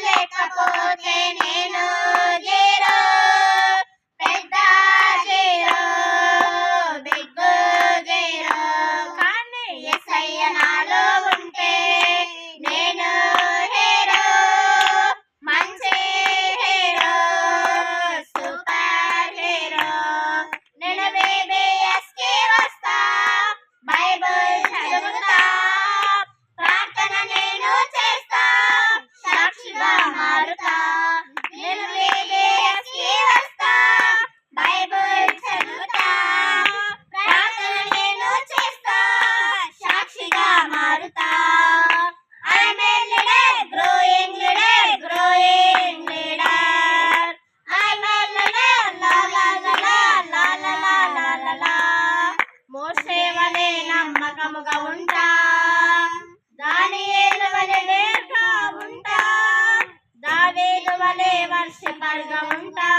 లేకపోతే నేను మారుతా I'm a leader, growing leader, growing leader. I'm a leader, la la la la la la la la la la. మోసే వలె నమ్మకముగా ఉంటా దాని ఏలు వలె నేర్గా ఉంటా దావేలు వలె వర్షపరుగా ఉంటా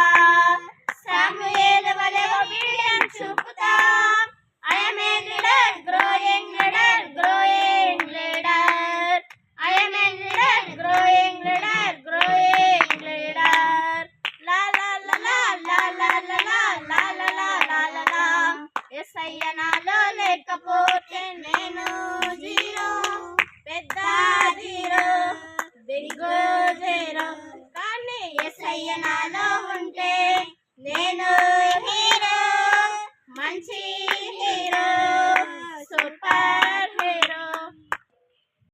నాలో లేకపోతే నేను జీరో పెద్ద జీరో బిగ్ జీరో కానీ ఎస్ఐ నాలో ఉంటే నేను